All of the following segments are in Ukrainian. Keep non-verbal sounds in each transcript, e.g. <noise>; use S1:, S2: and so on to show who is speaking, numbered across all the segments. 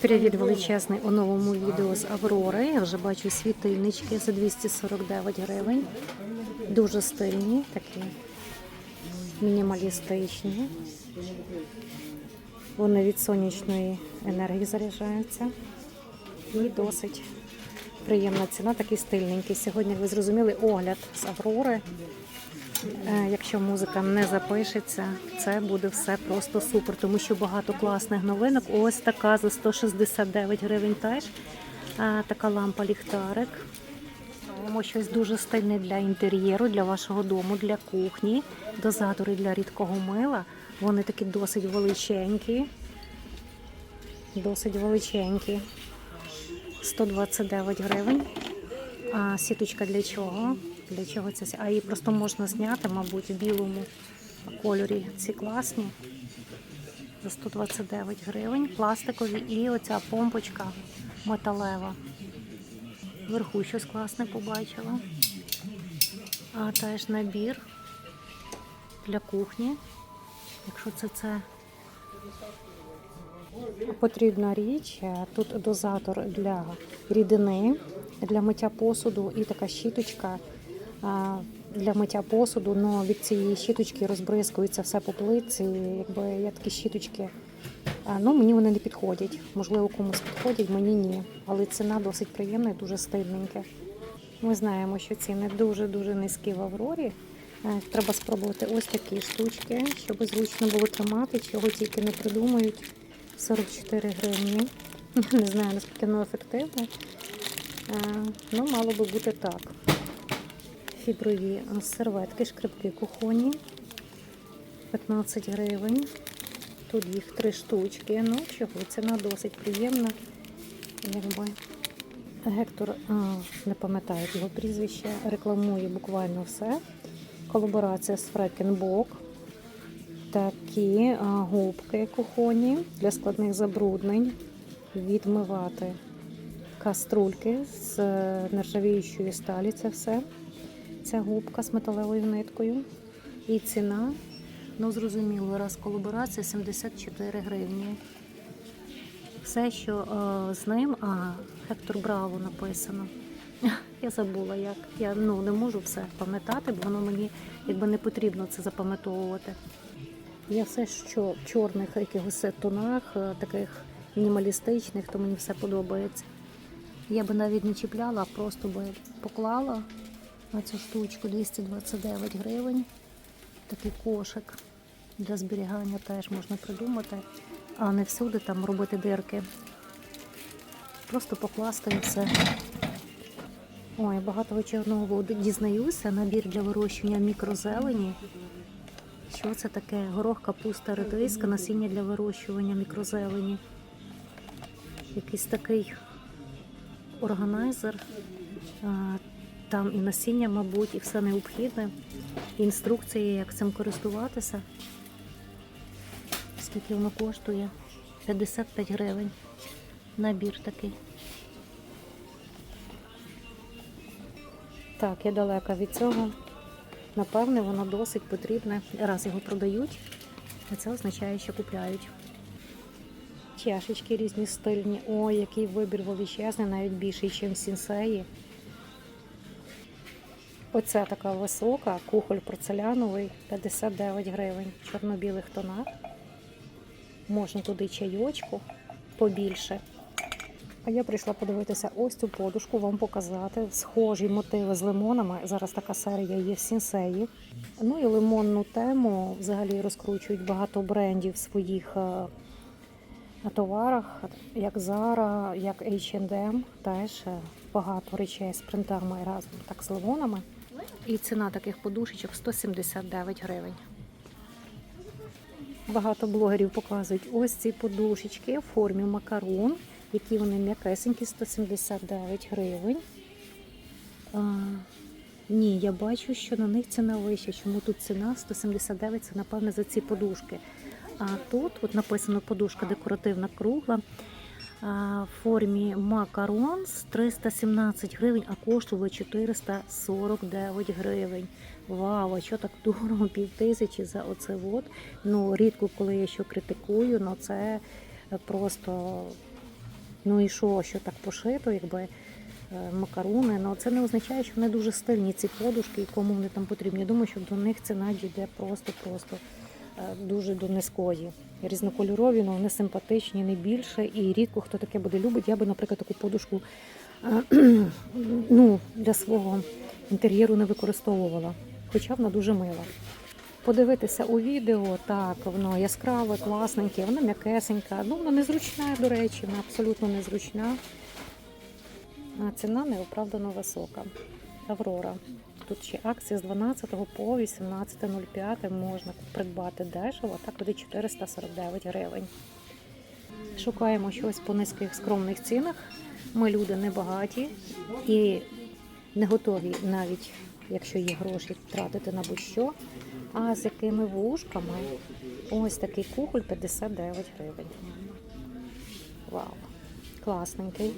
S1: Привіт величезний у новому відео з Аврори. Я вже бачу світильнички за 249 гривень. Дуже стильні, такі мінімалістичні. Вони від сонячної енергії заряджаються. І досить приємна ціна, такий стильненький. Сьогодні, як ви зрозуміли, огляд з Аврори. Е, Якщо музика не запишеться, це буде все просто супер, тому що багато класних новинок. Ось така за 169 гривень теж. Така лампа ліхтарик. Маємо щось дуже стильне для інтер'єру, для вашого дому, для кухні. Дозатори для рідкого мила. Вони такі досить величенькі. Досить величенькі. 129 гривень. А сіточка для чого? Для чого це? А її просто можна зняти, мабуть, в білому кольорі. Ці класні. За 129 гривень. Пластикові і оця помпочка металева. Вверху щось класне побачила. А теж набір для кухні. Якщо це це потрібна річ. Е, Тут дозатор для рідини, для миття посуду і така щіточка для миття посуду. Но від цієї щіточки розбризкується все по плитці. Якби я такі щіточки. Ну, мені вони не підходять. Можливо, комусь підходять, мені ні. Але ціна досить приємна і дуже стильненька. Ми знаємо, що ціни дуже-дуже низькі в Аврорі. Треба спробувати ось такі штучки, щоб зручно було тримати, чого тільки не придумають. 44 гривні. <laughs> Не знаю, наскільки воно ефективне. Е, Ну, мало би бути так. Фіброві серветки, шкрипки кухонні. 15 гривень. Тут їх три штучки. Ну, чого, ціна досить приємна. Якби. Гектор, а, не пам'ятаю його прізвище, рекламує буквально все. Колаборація з Фрекенбок. Такі а, губки кухонні для складних забруднень. Відмивати каструльки з е, нержавіючої сталі. Це все. Ця губка з металевою ниткою. І ціна, ну зрозуміло, раз колаборація 74 гривні. Все, що е, з ним, а Гектор Браво написано. <laughs> Я забула, як. Я ну, не можу все пам'ятати, бо воно мені якби не потрібно це запам'ятовувати. Я все, що в чорних якихось тонах, е, таких мінімалістичних, то мені все подобається. Я би навіть не чіпляла, а просто би поклала на цю штучку 229 гривень. Такий кошик для зберігання теж можна придумати, а не всюди там робити дирки. Просто покласти все. Ой, багато вечірного дізнаюся. Набір для вирощування мікрозелені. Що це таке? Горох, капуста, редиска, насіння для вирощування мікрозелені. Якийсь такий органайзер. Там і насіння, мабуть, і все необхідне. Інструкція, як цим користуватися. Скільки воно коштує? 55 гривень. Набір такий. Так, я далека від цього. Напевне, воно досить потрібне. Раз його продають, а це означає, що купляють. Чашечки різні стильні. Ой, який вибір величезний, навіть більший, ніж сінсеї. Оця така висока, кухоль порцеляновий, 59 гривень, чорно-білих тонах. Можна туди чайочку побільше. А я прийшла подивитися ось цю подушку, вам показати. Схожі мотиви з лимонами. Зараз така серія є в сінсеї. Ну і лимонну тему взагалі розкручують багато брендів в своїх е, товарах, як Zara, як H&M. Теж е, багато речей з принтами разом так з лимонами. І ціна таких подушечок 179 гривень. Багато блогерів показують ось ці подушечки в формі макарон, які вони м'якесенькі, 179 гривень. А, ні, я бачу, що на них ціна вища. Чому тут ціна 179 це напевне за ці подушки. А тут от написано подушка декоративна кругла в формі макарон з 317 гривень, а коштувало 449 гривень. Вау, а що так дорого, пів тисячі за оце от. Ну, рідко, коли я що критикую, але це просто Ну і що, що так пошито, якби е, макарони. Ну це не означає, що вони дуже стильні, ці подушки, і кому вони там потрібні. Я думаю, що до них ціна дійде просто-просто дуже до низької. Різнокольорові, але вони симпатичні, не більше. І рідко хто таке буде любить. Я би, наприклад, таку подушку е, <clears throat> ну, для свого інтер'єру не використовувала, хоча вона дуже мила. Подивитися у відео, так, воно яскраве, класненьке, вона м'якесенька. Ну, вона незручна, до речі, вона абсолютно незручна. Ціна неоправдано висока. Аврора. Тут ще акція з 12 по 18.05 можна придбати дешево, так буде 449 гривень. Шукаємо щось по низьких скромних цінах. Ми люди небагаті і не готові навіть, якщо є гроші, тратити на будь-що. А з якими вушками? Ось такий кухоль 59 гривень. Вау! Класненький.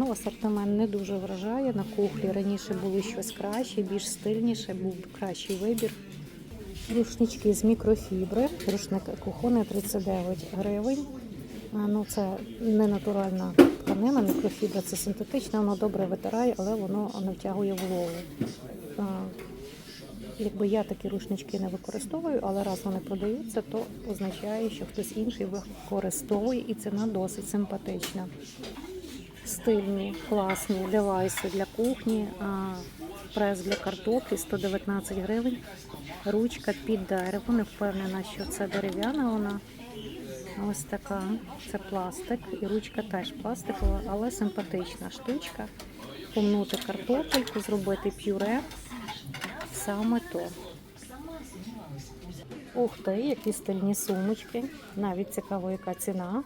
S1: Ну, асортимент не дуже вражає. На кухлі раніше було щось краще, більш стильніше, був кращий вибір. Рушнички з мікрофібри. Рушник кухонний 39 гривень. Ну, це не натуральна тканина, мікрофібра це синтетична, воно добре витирає, але воно не втягує вологу. Якби я такі рушнички не використовую, але раз вони продаються, то означає, що хтось інший використовує, і ціна досить симпатична. Стильні, класні девайси для кухні, прес для картоплі 119 гривень. Ручка під дерево. Не впевнена, що це дерев'яна вона. Ось така. Це пластик. І ручка теж пластикова, але симпатична штучка. Помнути картопельку, зробити пюре. Саме то. Ух ти, які стильні сумочки. Навіть цікаво, яка ціна.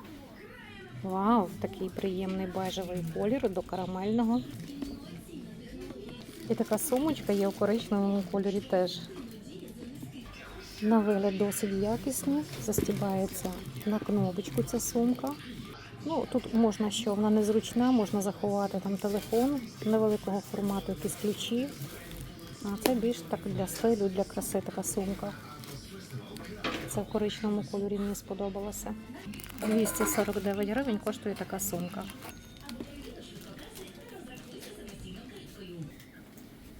S1: Вау, такий приємний бежевий колір до карамельного. І така сумочка є у коричневому кольорі теж. На вигляд досить якісні. Застібається на кнопочку ця сумка. Ну, тут можна що, вона незручна, можна заховати там телефон невеликого формату, якісь ключі. А це більш так для стилю, для краси така сумка. Це в коричневому кольорі мені сподобалося. 249 гривень коштує така сумка.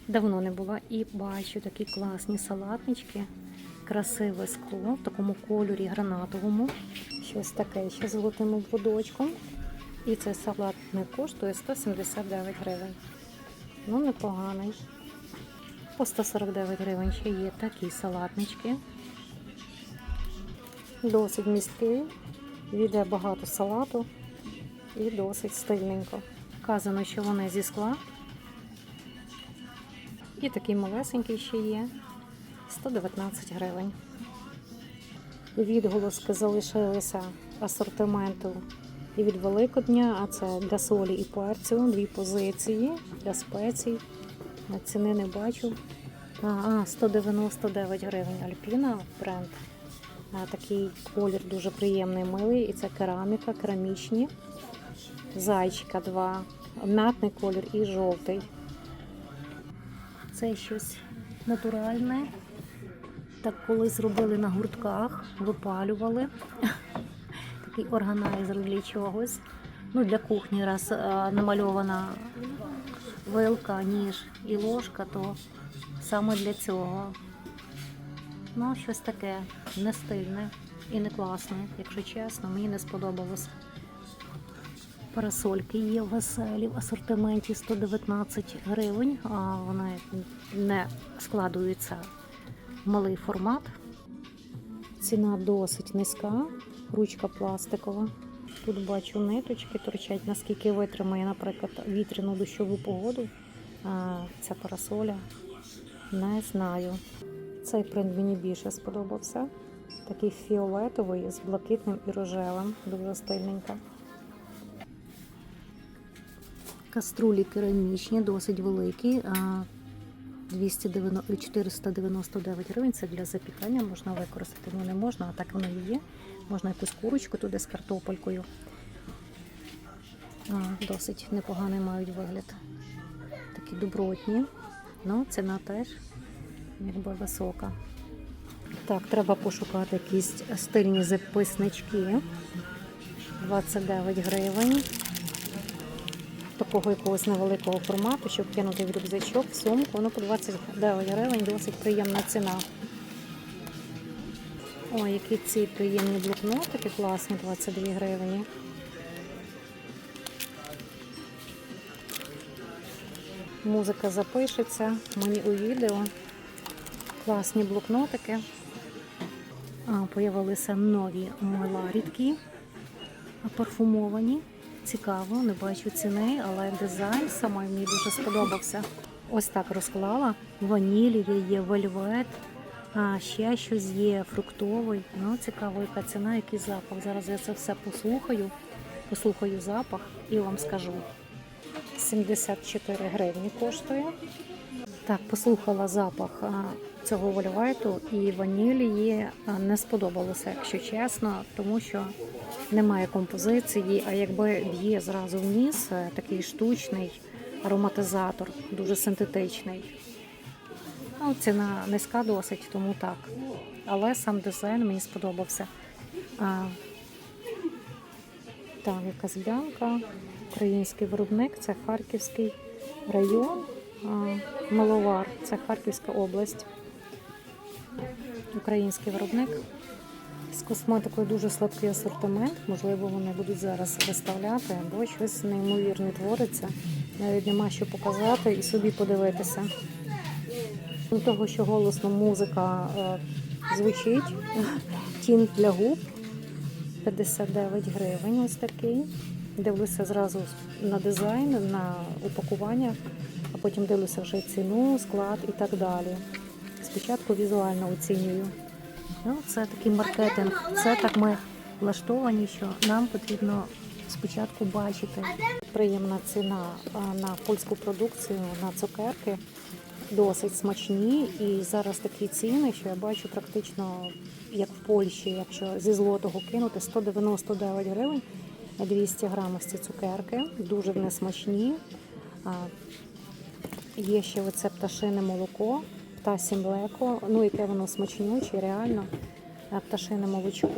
S1: Давно не була і бачу такі класні салатнички. Красиве скло в такому кольорі гранатовому. Щось таке ще з золотим обводочком. І цей салатник коштує 179 гривень. Ну, непоганий. По 149 гривень ще є такі салатнички. Досить місткий, віде багато салату і досить стильненько. Вказано, що вони зі скла. І такий малесенький ще є. 119 гривень. Відголоски залишилися асортименту і від Великодня, а це для солі і перцю, дві позиції для спецій. Ціни не бачу. А, 199 гривень Альпіна бренд. Такий колір дуже приємний, милий. І це кераміка, керамічні. Зайчика два. Мятний колір і жовтий. Це щось натуральне. Так колись робили на гуртках, випалювали. <laughs> Такий органайзер для чогось. Ну, для кухні, раз а, намальована вилка, ніж і ложка, то саме для цього. Ну, щось таке не стильне і не класне, якщо чесно, мені не сподобалося. Парасольки є веселі в асортименті 119 гривень, а вони не складуються в малий формат. Ціна досить низька, ручка пластикова. Тут бачу ниточки торчать, наскільки витримає, наприклад, вітряну дощову погоду. А, Ця парасоля. Не знаю. Цей принт мені більше сподобався. Такий фіолетовий з блакитним і рожевим. Дуже стильненька. Каструлі керамічні, досить великі. 499 гривень. Це для запікання можна використати. Ну не можна, а так воно і є. Можна якусь курочку туди з картопелькою. Досить непоганий мають вигляд. Такі добротні. Ну, ціна теж якби висока. Так, треба пошукати якісь стильні записнички. 29 гривень. Такого якогось невеликого формату, щоб кинути в рюкзачок, в сумку. Воно по 29 гривень, досить приємна ціна. Ой, які ці приємні блокнотики, класні, 22 гривні. Музика запишеться мені у відео. Класні блокнотики. Появилися нові мила рідкі, парфумовані. Цікаво, не бачу ціни, але дизайн саме мені дуже сподобався. Ось так розклала. Ваніль є, є вельвет, а ще щось є фруктовий. Ну, цікаво, яка ціна, який запах. Зараз я це все послухаю, послухаю запах і вам скажу. 74 гривні коштує. Так, послухала запах цього вольвету і ванілії не сподобалося, якщо чесно, тому що немає композиції, а якби б'є зразу в ніс е, такий штучний ароматизатор, дуже синтетичний. Ну, ціна низька досить, тому так. Але сам дизайн мені сподобався. А, так, якась блянка, український виробник, це Харківський район, Маловар, це Харківська область. Український виробник. З косметикою дуже слабкий асортимент. Можливо, вони будуть зараз виставляти, або щось неймовірне твориться. Навіть нема що показати і собі подивитися. Крім того, що голосно музика е, звучить, тінт для губ 59 гривень. Ось такий. Дивлюся зразу на дизайн, на упакування, а потім дивлюся вже ціну, склад і так далі. Спочатку візуально оцінюю. Ну, це такий маркетинг. Це так ми влаштовані, що нам потрібно спочатку бачити. Приємна ціна на польську продукцію, на цукерки. Досить смачні. І зараз такі ціни, що я бачу практично як в Польщі, якщо зі злотого кинути 199 гривень 200 грамів ці цукерки. Дуже вони смачні. Є ще оце пташине молоко, птасі млеко, ну яке воно смачнюче, реально. Пташине молочко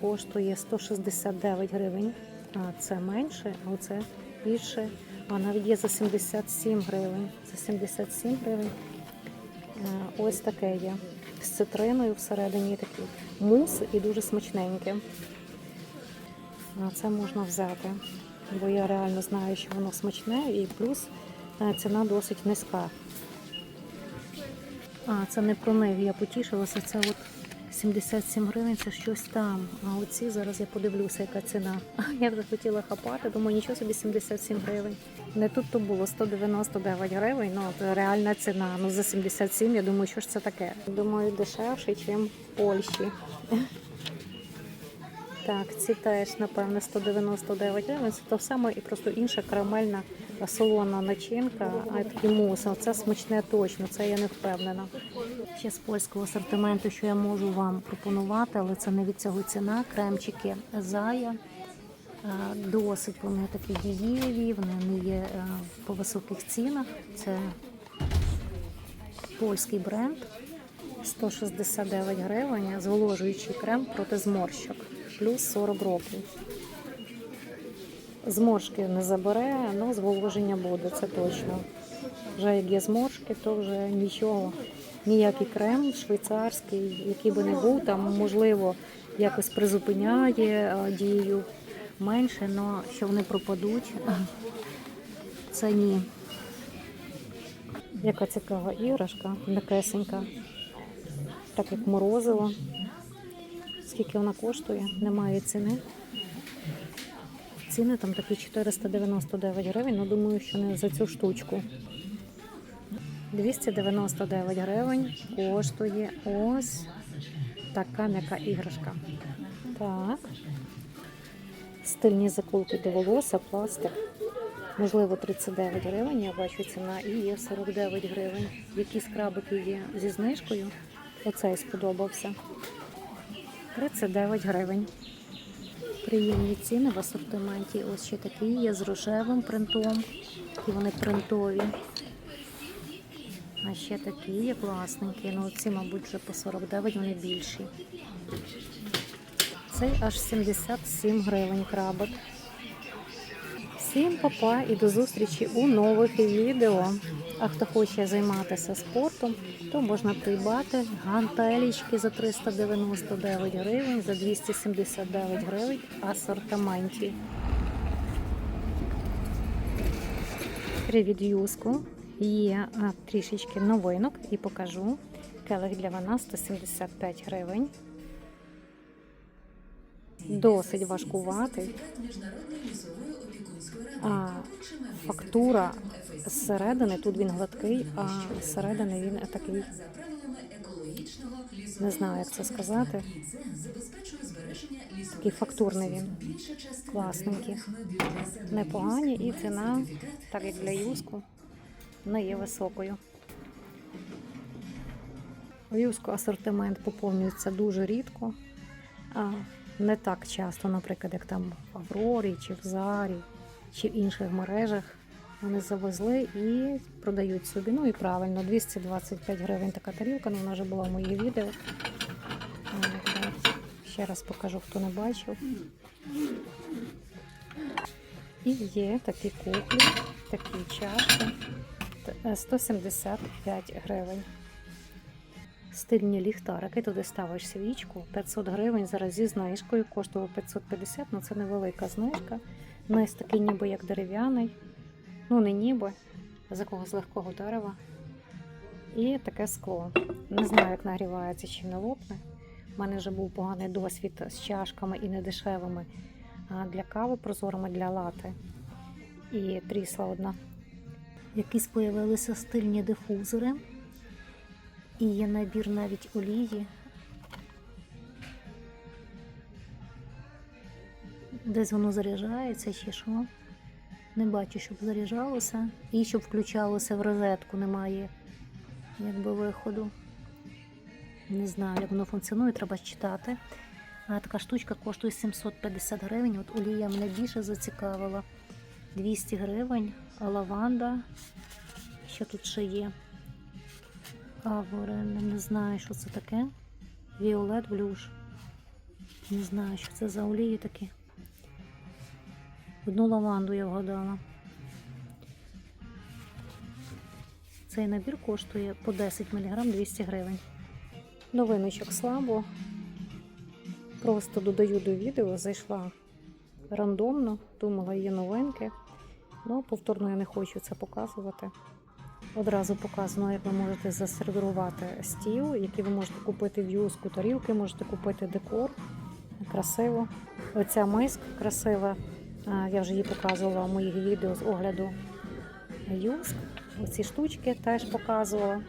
S1: коштує 169 гривень. Це менше, а оце більше. А навіть є за 77 гривень. За 77 гривень. Ось таке є. З цитриною всередині такий мус і дуже смачненьке. Це можна взяти, бо я реально знаю, що воно смачне і плюс е, ціна досить низька. А, це не про них, я потішилася. Це от 77 гривень, це щось там. А оці зараз я подивлюся, яка ціна. <laughs> Я вже хотіла хапати, думаю, нічого собі 77 гривень. Не тут то було 199 гривень, ну от реальна ціна. Ну за 77, я думаю, що ж це таке. Думаю, дешевше, ніж в Польщі. <laughs> Так, ці теж, напевно, 199 гривень. Це то саме і просто інша карамельна солона начинка, а такий мус. Це смачне точно, це я не впевнена. Ще з польського асортименту, що я можу вам пропонувати, але це не від цього ціна. Кремчики Зая. Е, Досить вони такі дієві, вони не є е, по високих цінах. Це польський бренд. 169 гривень, зволожуючий крем проти зморщок, плюс 40 років. Зморшки не забере, але зволоження буде, це точно. Вже як є зморшки, то вже нічого. Ніякий крем швейцарський, який би не був, там можливо якось призупиняє дію менше, але що вони пропадуть, це ні. Яка цікава іграшка, м'якесенька, так як морозиво. Скільки вона коштує, немає ціни. Ціни там такі 499 гривень, ну думаю, що не за цю штучку. 299 гривень коштує ось така м'яка іграшка. Так. Стильні заколки до волосся, пластик. Можливо, 39 гривень, я бачу ціна, і є 49 гривень. Які скрабики є зі знижкою. Оцей сподобався. 39 гривень. Приємні ціни в асортименті. Ось ще такі є з рожевим принтом. І вони принтові. А ще такі є класненькі. Ну ці, мабуть, вже по 49 вони більші. Цей аж 77 гривень крабик. Всім папа і до зустрічі у нових відео. А хто хоче займатися спортом, то можна придбати гантелічки за 399 гривень, за 279 гривень асортименті. Привіт, Юску. Є трішечки новинок і покажу. Келих для вина 175 гривень. Досить важкуватий. А фактура зсередини, тут він гладкий, а зсередини він такий. Не знаю, як це сказати. Такий фактурний він. Класненький. Непогані і ціна, так як для юску, не є високою. У юску асортимент поповнюється дуже рідко, а не так часто, наприклад, як там в Аврорі чи в Зарі чи в інших мережах. Вони завезли і продають собі. Ну і правильно, 225 гривень така тарілка, ну вона вже була в моїх відео. Ще раз покажу, хто не бачив. І є такі куклі, такі чашки. Е, 175 гривень. Стильні ліхтарики, туди ставиш свічку, 500 гривень, зараз зі знижкою, коштував 550, ну це невелика знижка. Низ такий ніби як дерев'яний, ну не ніби, з якогось легкого дерева. І таке скло. Не знаю, як нагрівається чи не лопне. У мене вже був поганий досвід з чашками і недешевими для кави прозорими для лати. І трісла одна. Якісь появилися стильні дифузори. І є набір навіть олії. Десь воно заряджається чи що. Не бачу, щоб заряджалося. І щоб включалося в розетку, немає якби виходу. Не знаю, як воно функціонує, треба читати. А така штучка коштує 750 гривень. От олія мене більше зацікавила. 200 гривень, а лаванда. Що тут ще є? Аворен, не знаю, що це таке. Віолет блюш. Не знаю, що це за олії такі. Одну лаванду я вгадала. Цей набір коштує по 10 мг 200 гривень. Новиночок слабо. Просто додаю до відео, зайшла рандомно, думала, є новинки. Ну, повторно я не хочу це показувати. Одразу показано, як ви можете засервірувати стіл, який ви можете купити в юску тарілки, можете купити декор. Красиво. Оця миска красива. Я вже її показувала в моїх відео з огляду юск. Оці штучки теж показувала.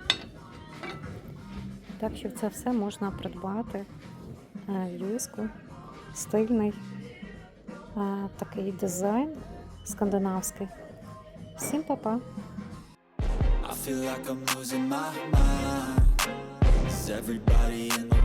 S1: Так що це все можна придбати е, в юску. Стильний е, такий дизайн скандинавський. Всім па-па!
S2: I feel like I'm losing my mind. Is everybody in the